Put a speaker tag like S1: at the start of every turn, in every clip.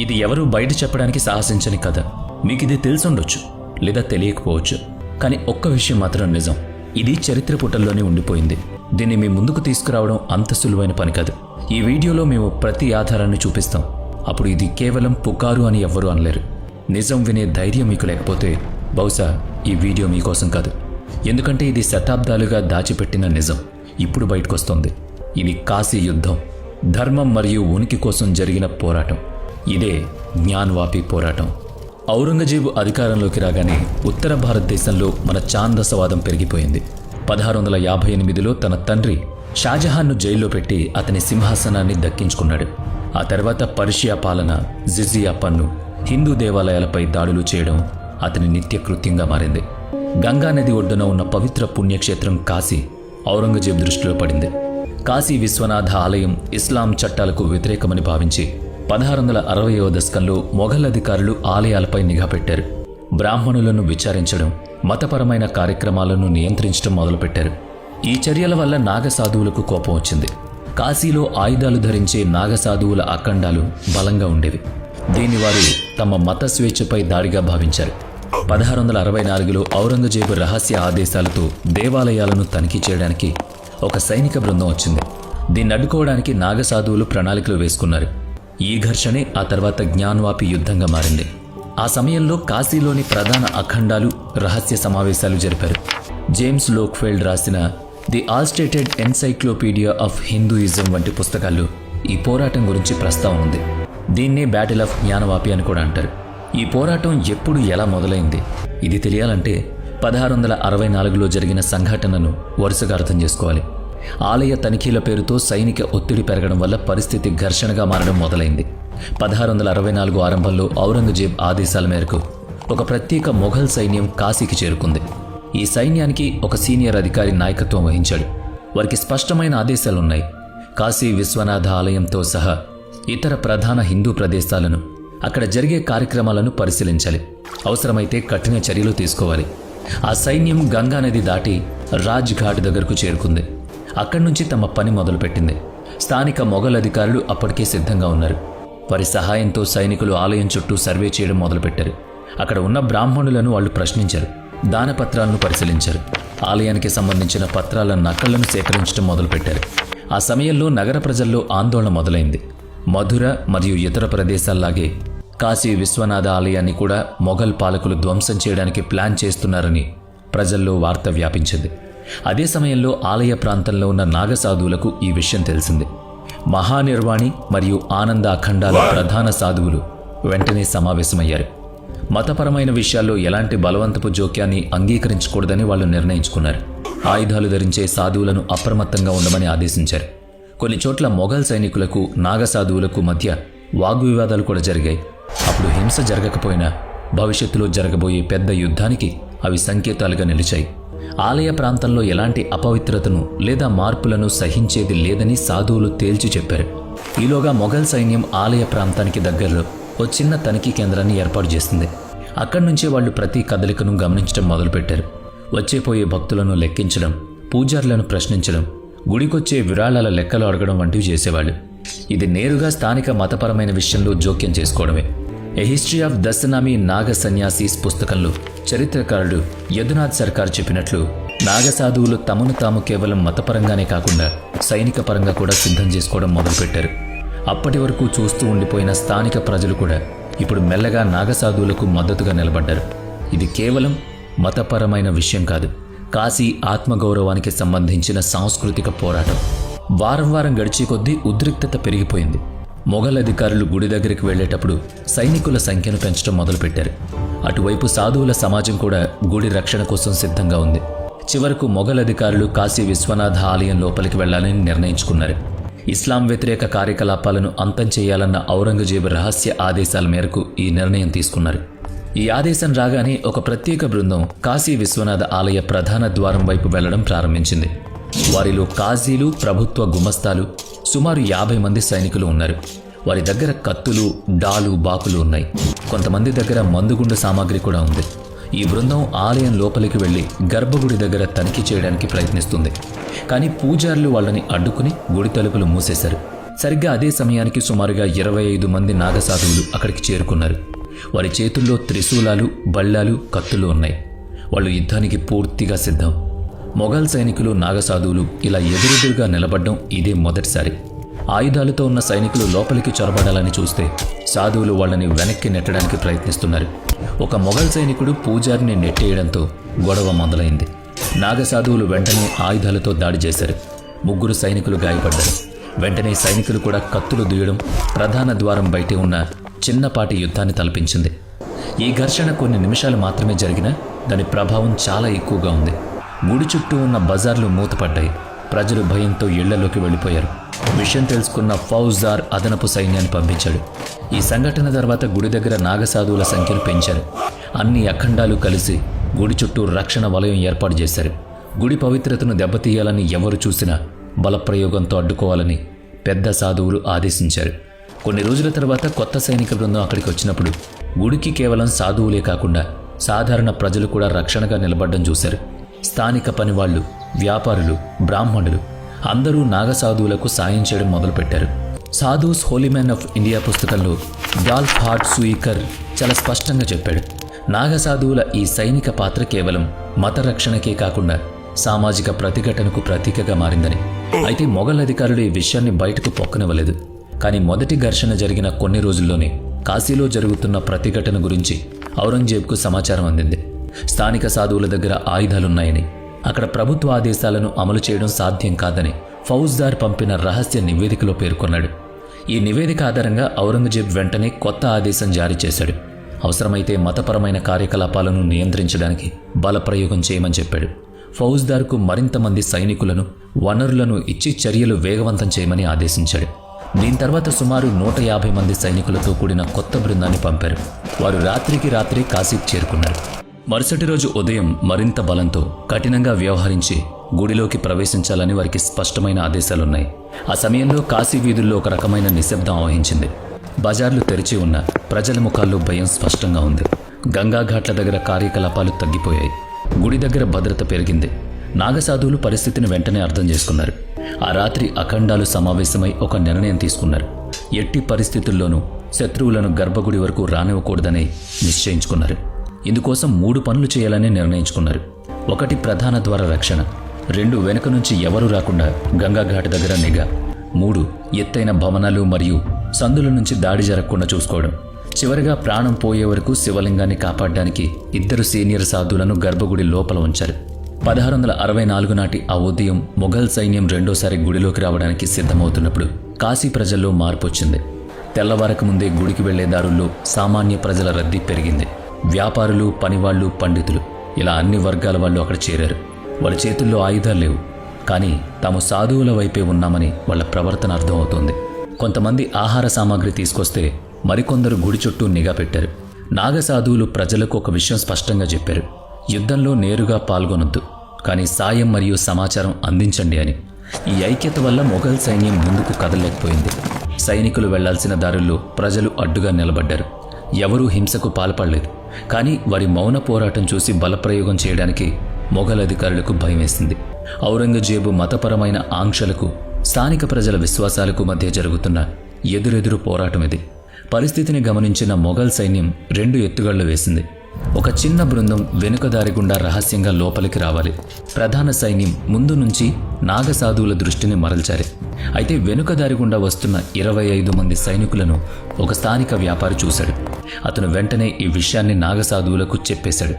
S1: ఇది ఎవరూ బయట చెప్పడానికి సాహసించని కథ. మీకు ఇది తెలుసుండొచ్చు లేదా తెలియకపోవచ్చు. కానీ ఒక్క విషయం మాత్రం నిజం. ఇది చరిత్ర పుటల్లోనే ఉండిపోయింది. దీన్ని మీ ముందుకు తీసుకురావడం అంత సులువైన పని కాదు. ఈ వీడియోలో మేము ప్రతి ఆధారాన్ని చూపిస్తాం. అప్పుడు ఇది కేవలం పుకారు అని ఎవ్వరూ అనలేరు. నిజం వినే ధైర్యం మీకు లేకపోతే బహుశా ఈ వీడియో మీకోసం కాదు. ఎందుకంటే ఇది శతాబ్దాలుగా దాచిపెట్టిన నిజం. ఇప్పుడు బయటకొస్తోంది. ఇది కాశీ యుద్ధం. ధర్మం మరియు ఉనికి కోసం జరిగిన పోరాటం. ఇదే జ్ఞాన్వాపి పోరాటం. ఔరంగజేబు అధికారంలోకి రాగానే ఉత్తర భారతదేశంలో మన చాందసవాదం పెరిగిపోయింది. పదహారు వందల యాభై ఎనిమిదిలో తన తండ్రి షాజహాన్ను జైల్లో పెట్టి అతని సింహాసనాన్ని దక్కించుకున్నాడు. ఆ తర్వాత పర్షియా పాలన జిజియా పన్ను హిందూ దేవాలయాలపై దాడులు చేయడం అతని నిత్యకృత్యంగా మారింది. గంగా నది ఒడ్డున ఉన్న పవిత్ర పుణ్యక్షేత్రం కాశీ ఔరంగజేబు దృష్టిలో పడింది. కాశీ విశ్వనాథ ఆలయం ఇస్లాం చట్టాలకు వ్యతిరేకమని భావించి పదహారు వందల అరవయవ దశకంలో మొఘల్ అధికారులు ఆలయాలపై నిఘా పెట్టారు. బ్రాహ్మణులను విచారించడం మతపరమైన కార్యక్రమాలను నియంత్రించడం మొదలుపెట్టారు. ఈ చర్యల వల్ల నాగసాధువులకు కోపం వచ్చింది. కాశీలో ఆయుధాలు ధరించే నాగసాధువుల అఖండాలు బలంగా ఉండేవి. దీన్ని వారు తమ మత స్వేచ్ఛపై దాడిగా భావించారు. పదహారు వందల అరవై నాలుగులో ఔరంగజేబు రహస్య ఆదేశాలతో దేవాలయాలను తనిఖీ చేయడానికి ఒక సైనిక బృందం వచ్చింది. దీన్ని అడ్డుకోవడానికి నాగసాధువులు ప్రణాళికలు వేసుకున్నారు. ఈ ఘర్షణే ఆ తర్వాత జ్ఞాన్వాపి యుద్ధంగా మారింది. ఆ సమయంలో కాశీలోని ప్రధాన అఖండాలు రహస్య సమావేశాలు జరిపారు. జేమ్స్ లోక్ఫెల్డ్ రాసిన the Illustrated Encyclopedia of Hinduism వంటి పుస్తకాల్లో ఈ పోరాటం గురించి ప్రస్తావన ఉంది. దీన్నే బ్యాటిల్ ఆఫ్ జ్ఞానవాపి అని కూడా అంటారు. ఈ పోరాటం ఎప్పుడు ఎలా మొదలైంది? ఇది తెలియాలంటే పదహారు వందల అరవై నాలుగులో జరిగిన సంఘటనను వరుసగా అర్థం చేసుకోవాలి. ఆలయ తనిఖీల పేరుతో సైనిక ఒత్తిడి పెరగడం వల్ల పరిస్థితి ఘర్షణగా మారడం మొదలైంది. పదహారు వందల అరవై నాలుగు ఆరంభంలో ఔరంగజేబ్ ఆదేశాల మేరకు ఒక ప్రత్యేక మొఘల్ సైన్యం కాశీకి చేరుకుంది. ఈ సైన్యానికి ఒక సీనియర్ అధికారి నాయకత్వం వహించాడు. వారికి స్పష్టమైన ఆదేశాలున్నాయి. కాశీ విశ్వనాథ ఆలయంతో సహా ఇతర ప్రధాన హిందూ ప్రదేశాలను అక్కడ జరిగే కార్యక్రమాలను పరిశీలించాలి. అవసరమైతే కఠిన చర్యలు తీసుకోవాలి. ఆ సైన్యం గంగానది దాటి రాజ్ ఘాట్ దగ్గరకు చేరుకుంది. అక్కడి నుంచి తమ పని మొదలుపెట్టింది. స్థానిక మొఘల్ అధికారులు అప్పటికే సిద్ధంగా ఉన్నారు. వారి సహాయంతో సైనికులు ఆలయం చుట్టూ సర్వే చేయడం మొదలుపెట్టారు. అక్కడ ఉన్న బ్రాహ్మణులను వాళ్ళు ప్రశ్నించారు. దానపత్రాలను పరిశీలించారు. ఆలయానికి సంబంధించిన పత్రాల నకళ్ళను సేకరించడం మొదలుపెట్టారు. ఆ సమయంలో నగర ప్రజల్లో ఆందోళన మొదలైంది. మధుర మరియు ఇతర ప్రదేశాల్లాగే కాశీ విశ్వనాథ ఆలయాన్ని కూడా మొఘల్ పాలకులు ధ్వంసం చేయడానికి ప్లాన్ చేస్తున్నారని ప్రజల్లో వార్త వ్యాపించింది. అదే సమయంలో ఆలయ ప్రాంతంలో ఉన్న నాగసాధువులకు ఈ విషయం తెలిసింది. మహానిర్వాణి మరియు ఆనంద అఖండాల ప్రధాన సాధువులు వెంటనే సమావేశమయ్యారు. మతపరమైన విషయాల్లో ఎలాంటి బలవంతపు జోక్యాన్ని అంగీకరించకూడదని వాళ్ళు నిర్ణయించుకున్నారు. ఆయుధాలు ధరించే సాధువులను అప్రమత్తంగా ఉండమని ఆదేశించారు. కొన్ని చోట్ల మొఘల్ సైనికులకు నాగసాధువులకు మధ్య వాగ్వివాదాలు కూడా జరిగాయి. అప్పుడు హింస జరగకపోయినా భవిష్యత్తులో జరగబోయే పెద్ద యుద్ధానికి అవి సంకేతాలుగా నిలిచాయి. ఆలయ ప్రాంతంలో ఎలాంటి అపవిత్రతను లేదా మార్పులను సహించేది లేదని సాధువులు తేల్చి చెప్పారు. ఈలోగా మొఘల్ సైన్యం ఆలయ ప్రాంతానికి దగ్గరలో ఓ చిన్న తనిఖీ కేంద్రాన్ని ఏర్పాటు చేసింది. అక్కడి నుంచే వాళ్ళు ప్రతి కదలికను గమనించడం మొదలుపెట్టారు. వచ్చేపోయే భక్తులను లెక్కించడం పూజారులను ప్రశ్నించడం గుడికొచ్చే విరాళాల లెక్కలు అడగడం వంటివి చేసేవాళ్ళు. ఇది నేరుగా స్థానిక మతపరమైన విషయంలో జోక్యం చేసుకోవడమే. A history of Dashanami Naga sanyasis పుస్తకంలో చరిత్రకారుడు యదునాథ్ సర్కార్ చెప్పినట్లు నాగసాధువులు తమను తాము కేవలం మతపరంగానే కాకుండా సైనిక పరంగా కూడా సిద్ధం చేసుకోవడం మొదలుపెట్టారు. అప్పటి వరకు చూస్తూ ఉండిపోయిన స్థానిక ప్రజలు కూడా ఇప్పుడు మెల్లగా నాగసాధువులకు మద్దతుగా నిలబడ్డారు. ఇది కేవలం మతపరమైన విషయం కాదు కాశీ ఆత్మగౌరవానికి సంబంధించిన సాంస్కృతిక పోరాటం. వారం వారం గడిచే కొద్దీ ఉద్రిక్తత పెరిగిపోయింది. మొఘల్ అధికారులు గుడి దగ్గరికి వెళ్ళేటప్పుడు సైనికుల సంఖ్యను పెంచడం మొదలుపెట్టారు. అటువైపు సాధువుల సమాజం కూడా గుడి రక్షణ కోసం సిద్ధంగా ఉంది. చివరకు మొఘల్ అధికారులు కాశీ విశ్వనాథ ఆలయం లోపలికి వెళ్ళాలని నిర్ణయించుకున్నారు. ఇస్లాం వ్యతిరేక కార్యకలాపాలను అంతం చేయాలన్న ఔరంగజేబు రహస్య ఆదేశాల మేరకు ఈ నిర్ణయం తీసుకున్నారు. ఈ ఆదేశం రాగానే ఒక ప్రత్యేక బృందం కాశీ విశ్వనాథ ఆలయ ప్రధాన ద్వారం వైపు వెళ్ళడం ప్రారంభించింది. వారిలో కాజీలు ప్రభుత్వ గుమస్తాలు సుమారు యాభై మంది సైనికులు ఉన్నారు. వారి దగ్గర కత్తులు డాలు బాకులు ఉన్నాయి. కొంతమంది దగ్గర మందుగుండు సామాగ్రి కూడా ఉంది. ఈ బృందం ఆలయం లోపలికి వెళ్ళి గర్భగుడి దగ్గర తనిఖీ చేయడానికి ప్రయత్నిస్తుంది. కానీ పూజారులు వాళ్ళని అడ్డుకుని గుడి తలుపులు మూసేశారు. సరిగ్గా అదే సమయానికి సుమారుగా ఇరవై ఐదు మంది నాగసాధువులు అక్కడికి చేరుకున్నారు. వారి చేతుల్లో త్రిశూలాలు బళ్ళాలు కత్తులు ఉన్నాయి. వాళ్ళు యుద్ధానికి పూర్తిగా సిద్ధం. మొఘల్ సైనికులు నాగసాధువులు ఇలా ఎదురెదురుగా నిలబడ్డం ఇదే మొదటిసారి. ఆయుధాలతో ఉన్న సైనికులు లోపలికి చొరబడాలని చూస్తే సాధువులు వాళ్ళని వెనక్కి నెట్టడానికి ప్రయత్నిస్తున్నారు. ఒక మొఘల్ సైనికుడు పూజారిని నెట్టేయడంతో గొడవ మొదలైంది. నాగసాధువులు వెంటనే ఆయుధాలతో దాడి చేశారు. ముగ్గురు సైనికులు గాయపడ్డారు. వెంటనే సైనికులు కూడా కత్తులు దూయడం ప్రధాన ద్వారం బయటే ఉన్న చిన్నపాటి యుద్ధాన్ని తలపించింది. ఈ ఘర్షణ కొన్ని నిమిషాలు మాత్రమే జరిగినా దాని ప్రభావం చాలా ఎక్కువగా ఉంది. గుడి చుట్టూ ఉన్న బజార్లు మూతపడ్డాయి. ప్రజలు భయంతో ఇళ్ళలోకి వెళ్ళిపోయారు. విషయం తెలుసుకున్న ఫౌజ్దార్ అదనపు సైన్యాన్ని పంపించాడు. ఈ సంఘటన తర్వాత గుడి దగ్గర నాగసాధువుల సంఖ్యను పెంచారు. అన్ని అఖండాలు కలిసి గుడి చుట్టూ రక్షణ వలయం ఏర్పాటు చేశారు. గుడి పవిత్రతను దెబ్బతీయాలని ఎవరు చూసినా బలప్రయోగంతో అడ్డుకోవాలని పెద్ద సాధువులు ఆదేశించారు. కొన్ని రోజుల తర్వాత కొత్త సైనిక బృందం అక్కడికి వచ్చినప్పుడు గుడికి కేవలం సాధువులే కాకుండా సాధారణ ప్రజలు కూడా రక్షణగా నిలబడ్డం చూశారు. స్థానిక పనివాళ్ళు వ్యాపారులు బ్రాహ్మణులు అందరూ నాగసాధువులకు సాయం చేయడం మొదలుపెట్టారు. Sadhus holy man of India పుస్తకంలో డాల్ఫ్ హార్ట్ సూయికర్ చాలా స్పష్టంగా చెప్పాడు. నాగసాధువుల ఈ సైనిక పాత్ర కేవలం మత రక్షణకే కాకుండా సామాజిక ప్రతిఘటనకు ప్రతీకగా మారిందని. అయితే మొఘల్ అధికారులు ఈ విషయాన్ని బయటకు పొక్కనివ్వలేదు. కానీ మొదటి ఘర్షణ జరిగిన కొన్ని రోజుల్లోనే కాశీలో జరుగుతున్న ప్రతిఘటన గురించి ఔరంగజేబ్కు సమాచారం అందింది. స్థానిక సాధువుల దగ్గర ఆయుధాలున్నాయని. అక్కడ ప్రభుత్వ ఆదేశాలను అమలు చేయడం సాధ్యం కాదని ఫౌజ్దార్ పంపిన రహస్య నివేదికలో పేర్కొన్నాడు. ఈ నివేదిక ఆధారంగా ఔరంగజేబ్ వెంటనే కొత్త ఆదేశం జారీ చేశాడు. అవసరమైతే మతపరమైన కార్యకలాపాలను నియంత్రించడానికి బలప్రయోగం చేయమని చెప్పాడు. ఫౌజ్దార్కు మరింత మంది సైనికులను వనరులను ఇచ్చి చర్యలు వేగవంతం చేయమని ఆదేశించాడు. దీని తర్వాత సుమారు నూట యాభై మంది సైనికులతో కూడిన కొత్త బృందాన్ని పంపారు. వారు రాత్రికి రాత్రి కాశీకి చేరుకున్నారు. మరుసటి రోజు ఉదయం మరింత బలంతో కఠినంగా వ్యవహరించి గుడిలోకి ప్రవేశించాలని వారికి స్పష్టమైన ఆదేశాలున్నాయి. ఆ సమయంలో కాశీ వీధుల్లో ఒక రకమైన నిశ్శబ్దం ఆవహించింది. బజార్లు తెరిచి ఉన్న ప్రజల ముఖాల్లో భయం స్పష్టంగా ఉంది. గంగాఘాట్ల దగ్గర కార్యకలాపాలు తగ్గిపోయాయి. గుడి దగ్గర భద్రత పెరిగింది. నాగసాధువులు పరిస్థితిని వెంటనే అర్థం చేసుకున్నారు. ఆ రాత్రి అఖండాలు సమావేశమై ఒక నిర్ణయం తీసుకున్నారు. ఎట్టి పరిస్థితుల్లోనూ శత్రువులను గర్భగుడి వరకు రానివ్వకూడదని నిశ్చయించుకున్నారు. ఇందుకోసం మూడు పనులు చేయాలని నిర్ణయించుకున్నారు. ఒకటి ప్రధాన ద్వార రక్షణ రెండు వెనుక నుంచి ఎవరూ రాకుండా గంగాఘాట్ దగ్గర నిఘా మూడు ఎత్తైన భవనాలు మరియు సందుల నుంచి దాడి జరగకుండా చూసుకోవడం. చివరిగా ప్రాణం పోయే వరకు శివలింగాన్ని కాపాడడానికి ఇద్దరు సీనియర్ సాధువులను గర్భగుడి లోపల ఉంచారు. పదహారు వందల అరవై నాలుగు నాటి ఆ ఉదయం మొఘల్ సైన్యం రెండోసారి గుడిలోకి రావడానికి సిద్ధమవుతున్నప్పుడు కాశీ ప్రజల్లో మార్పు వచ్చింది. తెల్లవారక ముందే గుడికి వెళ్ళే దారుల్లో సామాన్య ప్రజల రద్దీ పెరిగింది. వ్యాపారులు పనివాళ్ళు పండితులు. ఇలా అన్ని వర్గాల వాళ్ళు అక్కడ చేరారు. వాళ్ళ చేతుల్లో ఆయుధాలు లేవు. కానీ తాము సాధువుల వైపే ఉన్నామని వాళ్ళ ప్రవర్తన అర్థమవుతోంది. కొంతమంది ఆహార సామాగ్రి తీసుకొస్తే మరికొందరు గుడి చుట్టూ నిఘా పెట్టారు. నాగసాధువులు ప్రజలకు ఒక విషయం స్పష్టంగా చెప్పారు. యుద్ధంలో నేరుగా పాల్గొనొద్దు. కానీ సాయం మరియు సమాచారం అందించండి అని. ఈ ఐక్యత వల్ల మొఘల్ సైన్యం ముందుకు కదలలేకపోయింది. సైనికులు వెళ్ళాల్సిన దారుల్లో ప్రజలు అడ్డుగా నిలబడ్డారు. ఎవరూ హింసకు పాల్పడలేదు. కానీ వారి మౌన పోరాటం చూసి బలప్రయోగం చేయడానికి మొఘల్ అధికారులకు భయం వేసింది. ఔరంగజేబు మతపరమైన ఆంక్షలకు స్థానిక ప్రజల విశ్వాసాలకు మధ్య జరుగుతున్న ఎదురెదురు పోరాటం ఇది. పరిస్థితిని గమనించిన మొఘల్ సైన్యం రెండు ఎత్తుగళ్ళు వేసింది. ఒక చిన్న బృందం వెనుక దారి గుండా రహస్యంగా లోపలికి రావాలి. ప్రధాన సైన్యం ముందు నుంచి నాగసాధువుల దృష్టిని మరల్చారు. అయితే వెనుక దారి గుండా వస్తున్న ఇరవై ఐదు మంది సైనికులను ఒక స్థానిక వ్యాపారి చూశాడు. అతను వెంటనే ఈ విషయాన్ని నాగసాధువులకు చెప్పేశాడు.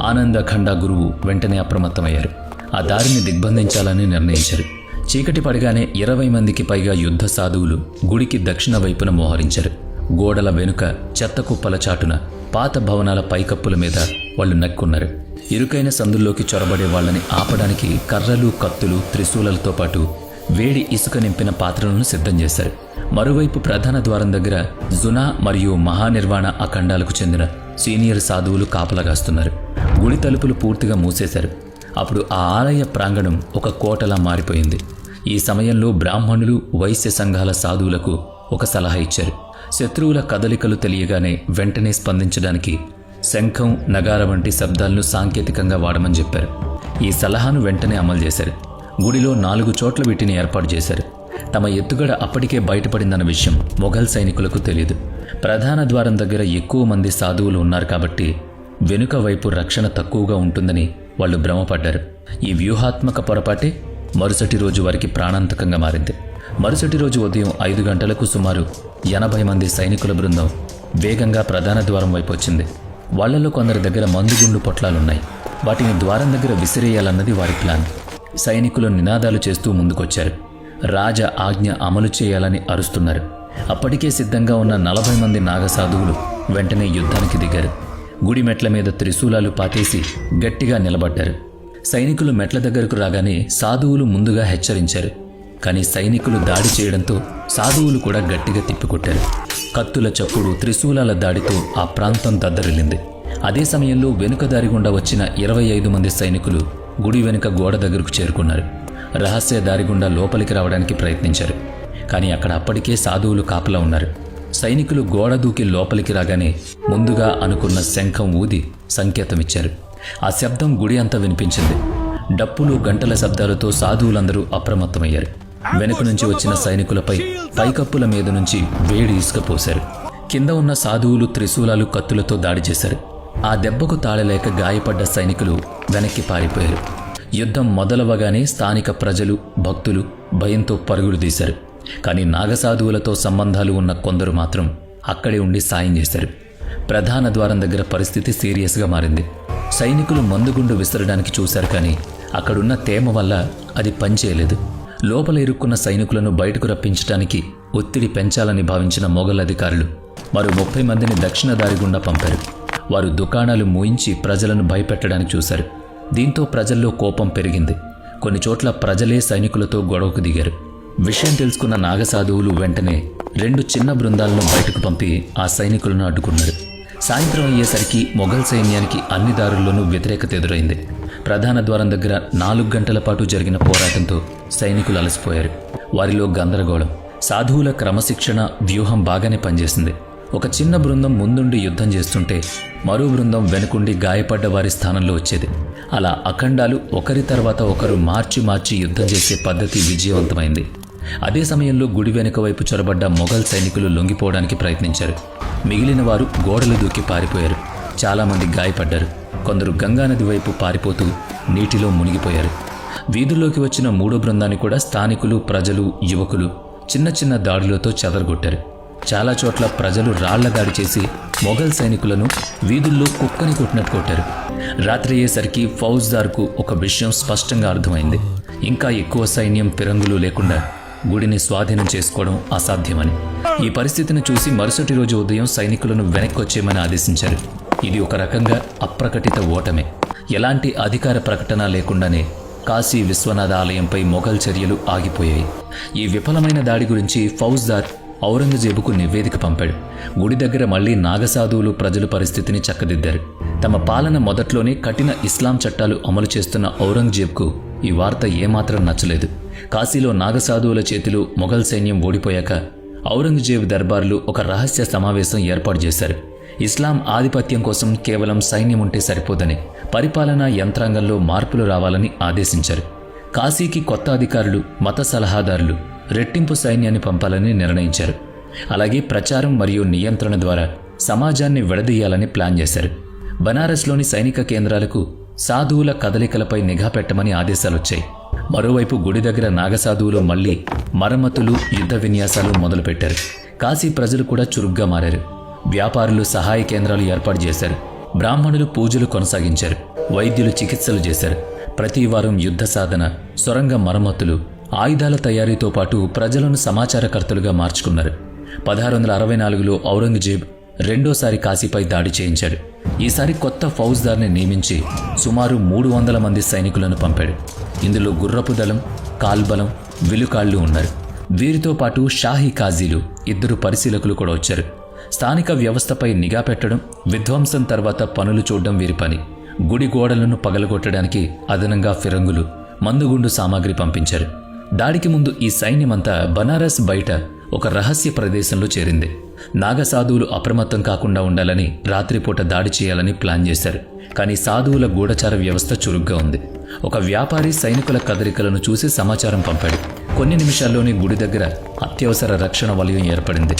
S1: ఆనందఖండ గురువు వెంటనే అప్రమత్తమయ్యారు. ఆ దారిని దిగ్బంధించాలని నిర్ణయించారు. చీకటి పడగానే ఇరవై మందికి పైగా యుద్ధ సాధువులు గుడికి దక్షిణ వైపున మోహరించారు. గోడల వెనుక చెత్త కుప్పల చాటున పాత భవనాల పైకప్పుల మీద వాళ్ళు నక్కున్నారు. ఇరుకైన సందుల్లోకి చొరబడే వాళ్ళని ఆపడానికి కర్రలు కత్తులు త్రిశూలలతో పాటు వేడి ఇసుక నింపిన పాత్రలను సిద్ధం చేశారు. మరోవైపు ప్రధాన ద్వారం దగ్గర జునా మరియు మహానిర్వాణ అఖండాలకు చెందిన సీనియర్ సాధువులు కాపలాగాస్తున్నారు గుడి తలుపులు పూర్తిగా మూసేశారు. అప్పుడు ఆ ఆలయ ప్రాంగణం ఒక కోటలా మారిపోయింది. ఈ సమయంలో బ్రాహ్మణులు వైశ్య సంఘాల సాధువులకు ఒక సలహా ఇచ్చారు. శత్రువుల కదలికలు తెలియగానే వెంటనే స్పందించడానికి శంఖం నగార వంటి శబ్దాలను సాంకేతికంగా వాడమని చెప్పారు. ఈ సలహాను వెంటనే అమలు చేశారు. గుడిలో నాలుగు చోట్ల వీటిని ఏర్పాటు చేశారు. తమ ఎత్తుగడ అప్పటికే బయటపడిందన్న విషయం మొఘల్ సైనికులకు తెలియదు. ప్రధాన ద్వారం దగ్గర ఎక్కువ మంది సాధువులు ఉన్నారు కాబట్టి వెనుక వైపు రక్షణ తక్కువగా ఉంటుందని వాళ్ళు భ్రమపడ్డారు. ఈ వ్యూహాత్మక పొరపాటే మరుసటి రోజు వారికి ప్రాణాంతకంగా మారింది. మరుసటి రోజు ఉదయం ఐదు గంటలకు సుమారు ఎనభై మంది సైనికుల బృందం వేగంగా ప్రధాన ద్వారం వైపు వచ్చింది. వాళ్ళలో కొందరి దగ్గర మందుగుండు పొట్లాలున్నాయి. వాటిని ద్వారం దగ్గర విసిరేయాలన్నది వారి ప్లాన్. సైనికులు నినాదాలు చేస్తూ ముందుకొచ్చారు. రాజ ఆజ్ఞ అమలు చేయాలని అరుస్తున్నారు. అప్పటికే సిద్ధంగా ఉన్న నలభై మంది నాగసాధువులు వెంటనే యుద్ధానికి దిగారు. గుడి మెట్ల మీద త్రిశూలాలు పాతేసి గట్టిగా నిలబడ్డారు. సైనికులు మెట్ల దగ్గరకు రాగానే సాధువులు ముందుగా హెచ్చరించారు. కానీ సైనికులు దాడి చేయడంతో సాధువులు కూడా గట్టిగా తిప్పికొట్టారు. కత్తుల చప్పుడు త్రిశూలాల దాడితో ఆ ప్రాంతం దద్దరిల్లింది. అదే సమయంలో వెనుక దారి గుండా వచ్చిన ఇరవై ఐదు మంది సైనికులు గుడి వెనుక గోడ దగ్గరకు చేరుకున్నారు. రహస్య దారి గుండా లోపలికి రావడానికి ప్రయత్నించారు. కానీ అక్కడ అప్పటికే సాధువులు కాపలా ఉన్నారు. సైనికులు గోడ దూకి లోపలికి రాగానే ముందుగా అనుకున్న శంఖం ఊది సంకేతమిచ్చారు. ఆ శబ్దం గుడి అంతా వినిపించింది. డప్పులు గంటల శబ్దాలతో సాధువులందరూ అప్రమత్తమయ్యారు. వెనుక నుంచి వచ్చిన సైనికులపై పైకప్పుల మీద నుంచి వేడి ఇసుక పోశారు. కింద ఉన్న సాధువులు త్రిశూలాలు కత్తులతో దాడి చేశారు. ఆ దెబ్బకు తాళలేక గాయపడ్డ సైనికులు వెనక్కి పారిపోయారు. యుద్ధం మొదలవగానే స్థానిక ప్రజలు భక్తులు భయంతో పరుగులు తీశారు. కానీ నాగసాధువులతో సంబంధాలు ఉన్న కొందరు మాత్రం అక్కడే ఉండి సాయం చేశారు. ప్రధాన ద్వారం దగ్గర పరిస్థితి సీరియస్గా మారింది. సైనికులు మందుగుండు విసరడానికి చూశారు కానీ అక్కడున్న తేమ వల్ల అది పనిచేయలేదు. లోపల ఇరుక్కున్న సైనికులను బయటకు రప్పించడానికి ఒత్తిడి పెంచాలని భావించిన మొఘల్ అధికారులు మరో ముప్పై మందిని దక్షిణ దారి గుండా పంపారు. వారు దుకాణాలు మూయించి ప్రజలను భయపెట్టడానికి చూశారు. దీంతో ప్రజల్లో కోపం పెరిగింది. కొన్ని చోట్ల ప్రజలే సైనికులతో గొడవకు దిగారు. విషయం తెలుసుకున్న నాగసాధువులు వెంటనే రెండు చిన్న బృందాలను బయటకు పంపి ఆ సైనికులను అడ్డుకున్నారు. సాయంత్రం అయ్యేసరికి మొఘల్ సైన్యానికి అన్ని దారుల్లోనూ వ్యతిరేకత ఎదురైంది. ప్రధాన ద్వారం దగ్గర నాలుగు గంటల పాటు జరిగిన పోరాటంతో సైనికులు అలసిపోయారు. వారిలో గందరగోళం సాధువుల క్రమశిక్షణ వ్యూహం బాగానే పనిచేసింది. ఒక చిన్న బృందం ముందుండి యుద్ధం చేస్తుంటే మరో బృందం వెనుకుండి గాయపడ్డ వారి స్థానంలో వచ్చేది. అలా అఖండాలు ఒకరి తర్వాత ఒకరు మార్చి మార్చి యుద్ధం చేసే పద్ధతి విజయవంతమైంది. అదే సమయంలో గుడి వెనుక వైపు చొరబడ్డ మొఘల్ సైనికులు లొంగిపోవడానికి ప్రయత్నించారు. మిగిలిన వారు గోడలు దూకి పారిపోయారు. చాలామంది గాయపడ్డారు. కొందరు గంగానది వైపు పారిపోతూ నీటిలో మునిగిపోయారు. వీధుల్లోకి వచ్చిన మూడో బృందాన్ని కూడా స్థానికులు ప్రజలు యువకులు చిన్న చిన్న దాడులతో చెదరగొట్టారు. చాలా చోట్ల ప్రజలు రాళ్ళ దాడి చేసి మొఘల్ సైనికులను వీధుల్లో కుక్కని కొట్టినట్టు కొట్టారు. రాత్రి అయ్యేసరికి ఫౌజ్దార్కు ఒక విషయం స్పష్టంగా అర్థమైంది. ఇంకా ఎక్కువ సైన్యం పిరంగులు లేకుండా గుడిని స్వాధీనం చేసుకోవడం అసాధ్యమని. ఈ పరిస్థితిని చూసి మరుసటి రోజు ఉదయం సైనికులను వెనక్కి వచ్చేయమని ఆదేశించారు. ఇది ఒక రకంగా అప్రకటిత ఓటమే. ఎలాంటి అధికార ప్రకటన లేకుండానే కాశీ విశ్వనాథ ఆలయంపై మొఘల్ చర్యలు ఆగిపోయాయి. ఈ విఫలమైన దాడి గురించి ఫౌజ్దార్ ఔరంగజేబుకు నివేదిక పంపాడు. గుడి దగ్గర మళ్ళీ నాగసాధువులు ప్రజల పరిస్థితిని చక్కదిద్దారు. తమ పాలన మొదట్లోనే కఠిన ఇస్లాం చట్టాలు అమలు చేస్తున్న ఔరంగజేబ్కు ఈ వార్త ఏమాత్రం నచ్చలేదు. కాశీలో నాగసాధువుల చేతిలో మొఘల్ సైన్యం ఓడిపోయాక ఔరంగజేబ్ దర్బార్లు ఒక రహస్య సమావేశం ఏర్పాటు చేశారు. ఇస్లాం ఆధిపత్యం కోసం కేవలం సైన్యం ఉంటే సరిపోదని పరిపాలనా యంత్రాంగంలో మార్పులు రావాలని ఆదేశించారు. కాశీకి కొత్త అధికారులు మత సలహాదారులు రెట్టింపు సైన్యాన్ని పంపాలని నిర్ణయించారు. అలాగే ప్రచారం మరియు నియంత్రణ ద్వారా సమాజాన్ని విడదీయాలని ప్లాన్ చేశారు. బనారస్లోని సైనిక కేంద్రాలకు సాధువుల కదలికలపై నిఘా పెట్టమని ఆదేశాలొచ్చాయి. మరోవైపు గుడి దగ్గర నాగసాధువులు మళ్ళీ మరమ్మతులు యుద్ధ విన్యాసాలు మొదలుపెట్టారు. కాశీ ప్రజలు కూడా చురుగ్గా మారారు. వ్యాపారులు సహాయ కేంద్రాలు ఏర్పాటు చేశారు. బ్రాహ్మణులు పూజలు కొనసాగించారు. వైద్యులు చికిత్సలు చేశారు. ప్రతి వారం యుద్ధ సాధన సొరంగ మరమ్మతులు ఆయుధాల తయారీతో పాటు ప్రజలను సమాచారకర్తలుగా మార్చుకున్నారు. పదహారు వందల అరవై నాలుగులో ఔరంగజేబ్ రెండోసారి కాశీపై దాడి చేయించాడు. ఈసారి కొత్త ఫౌజ్దార్ని నియమించి సుమారు మూడు వందల మంది సైనికులను పంపాడు. ఇందులో గుర్రపు దళం కాల్బలం విలుకాళ్ళు ఉన్నారు. వీరితో పాటు షాహీ కాజీలు ఇద్దరు పరిశీలకులు కూడా వచ్చారు. స్థానిక వ్యవస్థపై నిఘా పెట్టడం విధ్వంసం తర్వాత పనులు చూడడం వీరి పని. గుడి గోడలను పగలగొట్టడానికి అదనంగా ఫిరంగులు మందుగుండు సామాగ్రి పంపించారు. దాడికి ముందు ఈ సైన్యమంతా బనారస్ బయట ఒక రహస్య ప్రదేశంలో చేరింది. నాగసాధువులు అప్రమత్తం కాకుండా ఉండాలని రాత్రిపూట దాడి చేయాలని ప్లాన్ చేశారు. కానీ సాధువుల గూఢచార వ్యవస్థ చురుగ్గా ఉంది. ఒక వ్యాపారి సైనికుల కదలికలను చూసి సమాచారం పంపాడు. కొన్ని నిమిషాల్లోనే గుడి దగ్గర అత్యవసర రక్షణ వలయం ఏర్పడింది.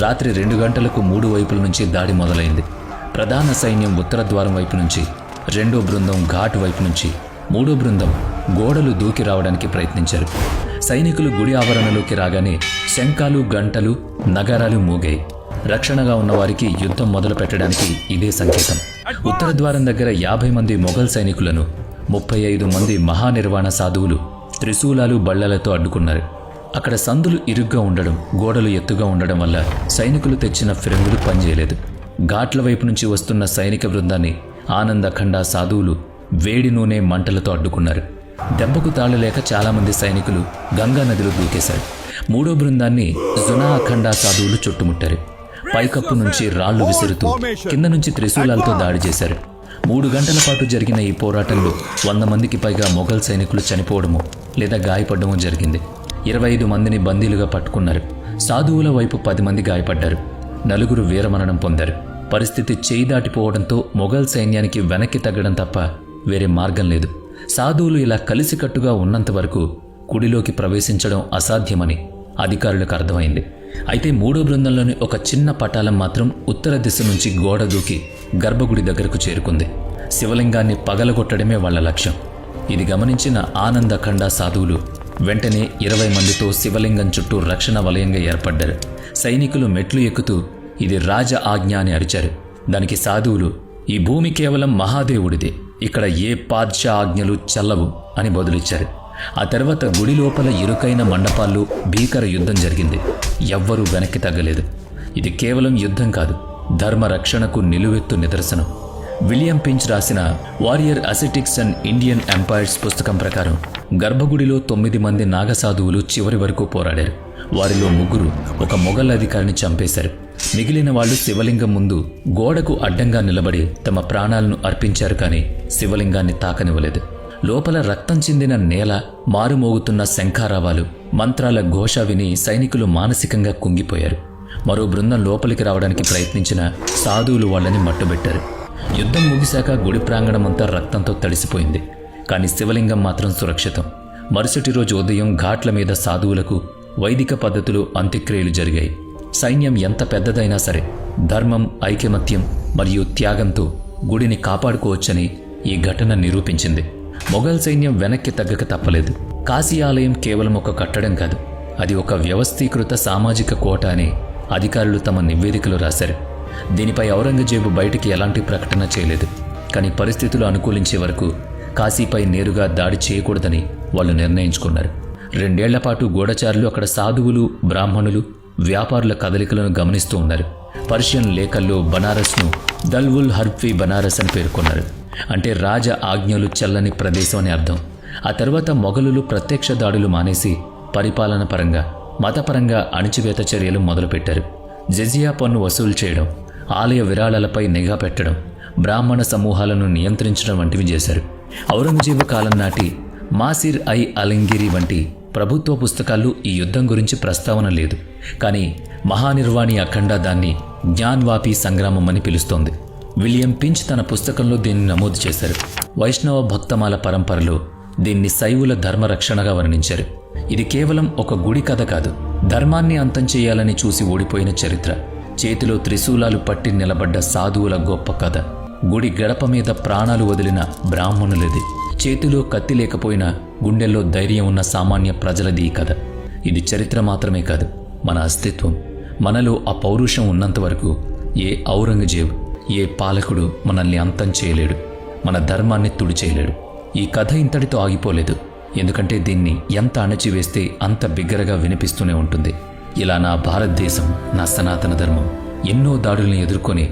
S1: రాత్రి రెండు గంటలకు మూడు వైపుల నుంచి దాడి మొదలైంది. ప్రధాన సైన్యం ఉత్తర ద్వారం వైపు నుంచి రెండో బృందం ఘాట్ వైపు నుంచి మూడో బృందం గోడలు దూకి రావడానికి ప్రయత్నించారు. సైనికులు గుడి ఆవరణలోకి రాగానే శంఖాలు గంటలు నగరాలు మూగాయి. రక్షణగా ఉన్నవారికి యుద్ధం మొదలు పెట్టడానికి ఇదే సంకేతం. ఉత్తర ద్వారం దగ్గర యాభై మంది మొఘల్ సైనికులను ముప్పై ఐదు మంది మహానిర్వాణ సాధువులు త్రిశూలాలు బళ్ళలతో అడ్డుకున్నారు. అక్కడ సందులు ఇరుగ్గా ఉండడం గోడలు ఎత్తుగా ఉండడం వల్ల సైనికులు తెచ్చిన ఫిరంగులు పనిచేయలేదు. ఘాట్ల వైపు నుంచి వస్తున్న సైనిక బృందాన్ని ఆనందఖండ సాధువులు వేడి నూనె మంటలతో అడ్డుకున్నారు. దెబ్బకు తాళలేక చాలామంది సైనికులు గంగా నదిలో దూకేశారు. మూడో బృందాన్ని జునా అఖండ సాధువులు చుట్టుముట్టారు. పైకప్పు నుంచి రాళ్ళు విసురుతూ కింద నుంచి త్రిశూలాలతో దాడి చేశారు. మూడు గంటల పాటు జరిగిన ఈ పోరాటంలో వంద మందికి పైగా మొఘల్ సైనికులు చనిపోవడము లేదా గాయపడడము జరిగింది. ఇరవై ఐదు మందిని బందీలుగా పట్టుకున్నారు. సాధువుల వైపు పది మంది గాయపడ్డారు. నలుగురు వీరమరణం పొందారు. పరిస్థితి చేయి దాటిపోవడంతో మొఘల్ సైన్యానికి వెనక్కి తగ్గడం తప్ప వేరే మార్గం లేదు. సాధువులు ఇలా కలిసికట్టుగా ఉన్నంత వరకు గుడిలోకి ప్రవేశించడం అసాధ్యమని అధికారులకు అర్థమైంది. అయితే మూడో బృందంలోని ఒక చిన్న పటాలం మాత్రం ఉత్తర దిశ నుంచి గోడ దూకి గర్భగుడి దగ్గరకు చేరుకుంది. శివలింగాన్ని పగలగొట్టడమే వాళ్ళ లక్ష్యం. ఇది గమనించిన ఆనందఖండ సాధువులు వెంటనే ఇరవై మందితో శివలింగం చుట్టూ రక్షణ వలయంగా ఏర్పడ్డారు. సైనికులు మెట్లు ఎక్కుతూ ఇది రాజ ఆజ్ఞ అని అరిచారు. దానికి సాధువులు ఈ భూమి కేవలం మహాదేవుడిదే ఇక్కడ ఏ పాద్షా ఆజ్ఞలు చల్లవు అని బదులిచ్చారు. ఆ తర్వాత గుడి లోపల ఇరుకైన మండపాల్లో భీకర యుద్ధం జరిగింది. ఎవ్వరూ వెనక్కి తగ్గలేదు. ఇది కేవలం యుద్ధం కాదు ధర్మ రక్షణకు నిలువెత్తు నిదర్శనం. విలియం పించ్ రాసిన warrior ascetics and Indian empires పుస్తకం ప్రకారం గర్భగుడిలో తొమ్మిది మంది నాగసాధువులు చివరి వరకు పోరాడారు. వారిలో ముగ్గురు ఒక మొఘల్ అధికారిని చంపేశారు. మిగిలిన వాళ్ళు శివలింగం ముందు గోడకు అడ్డంగా నిలబడి తమ ప్రాణాలను అర్పించారు కానీ శివలింగాన్ని తాకనివ్వలేదు. లోపల రక్తం చెందిన నేల మారుమోగుతున్న శంఖారావాలు మంత్రాల ఘోష విని సైనికులు మానసికంగా కుంగిపోయారు. మరో బృందం లోపలికి రావడానికి ప్రయత్నించిన సాధువులు వాళ్ళని మట్టుబెట్టారు. యుద్ధం ముగిశాక గుడి ప్రాంగణమంతా రక్తంతో తడిసిపోయింది. కానీ శివలింగం మాత్రం సురక్షితం. మరుసటి రోజు ఉదయం ఘాట్ల మీద సాధువులకు వైదిక పద్ధతులు అంత్యక్రియలు జరిగాయి. సైన్యం ఎంత పెద్దదైనా సరే ధర్మం ఐకమత్యం మరియు త్యాగంతో గుడిని కాపాడుకోవచ్చని ఈ ఘటన నిరూపించింది. మొఘల్ సైన్యం వెనక్కి తగ్గక తప్పలేదు. కాశీ ఆలయం కేవలం ఒక కట్టడం కాదు. అది ఒక వ్యవస్థీకృత సామాజిక కోట అని అధికారులు తమ నివేదికలో రాశారు. దీనిపై ఔరంగజేబు బయటికి ఎలాంటి ప్రకటన చేయలేదు. కానీ పరిస్థితులు అనుకూలించే వరకు కాశీపై నేరుగా దాడి చేయకూడదని వాళ్ళు నిర్ణయించుకున్నారు. రెండేళ్ళ పాటు గూఢచారులు అక్కడ సాధువులు బ్రాహ్మణులు వ్యాపారుల కదలికలను గమనిస్తూ ఉన్నారు. పర్షియన్ లేఖల్లో బనారస్ను దల్వుల్ హర్ఫీ బనారస్ అని పేర్కొన్నారు. అంటే రాజ ఆజ్ఞలు చల్లని ప్రదేశం అని అర్థం. ఆ తర్వాత మొఘలులు ప్రత్యక్ష దాడులు మానేసి పరిపాలన పరంగా మతపరంగా అణిచివేత చర్యలు మొదలుపెట్టారు. జజియా పన్ను వసూలు చేయడం ఆలయ విరాళాలపై నిఘా పెట్టడం బ్రాహ్మణ సమూహాలను నియంత్రించడం వంటివి చేశారు. ఔరంగజేబు కాలం నాటి మాసిర్ ఐ అలంగిరి వంటి ప్రభుత్వ పుస్తకాల్లో ఈ యుద్ధం గురించి ప్రస్తావన లేదు. కానీ మహానిర్వాణి అఖండ దాన్ని జ్ఞాన్వాపి సంగ్రామం అని పిలుస్తోంది. విలియం పించ్ తన పుస్తకంలో దీన్ని నమోదు చేశారు. వైష్ణవ భక్తమాల పరంపరలో దీన్ని శైవుల ధర్మరక్షణగా వర్ణించారు. ఇది కేవలం ఒక గుడి కథ కాదు ధర్మాన్ని అంతం చేయాలని చూసి ఓడిపోయిన చరిత్ర. చేతిలో త్రిశూలాలు పట్టి నిలబడ్డ సాధువుల గొప్ప కథ. గుడి గడప మీద ప్రాణాలు వదిలిన బ్రాహ్మణులది. చేతిలో కత్తి లేకపోయినా గుండెల్లో ధైర్యం ఉన్న సామాన్య ప్రజలది ఈ కథ. ఇది చరిత్ర మాత్రమే కాదు మన అస్తిత్వం. మనలో ఆ పౌరుషం ఉన్నంత వరకు ఏ ఔరంగజేబ్ ఏ పాలకుడు మనల్ని అంతం చేయలేడు. మన ధర్మాన్ని తుడిచేయలేడు ఈ కథ ఇంతటితో ఆగిపోలేదు. ఎందుకంటే దీన్ని ఎంత అణచివేస్తే అంత బిగ్గరగా వినిపిస్తూనే ఉంటుంది. ఇలా నా భారతదేశం నా సనాతన ధర్మం ఎన్నో దాడులను ఎదుర్కొని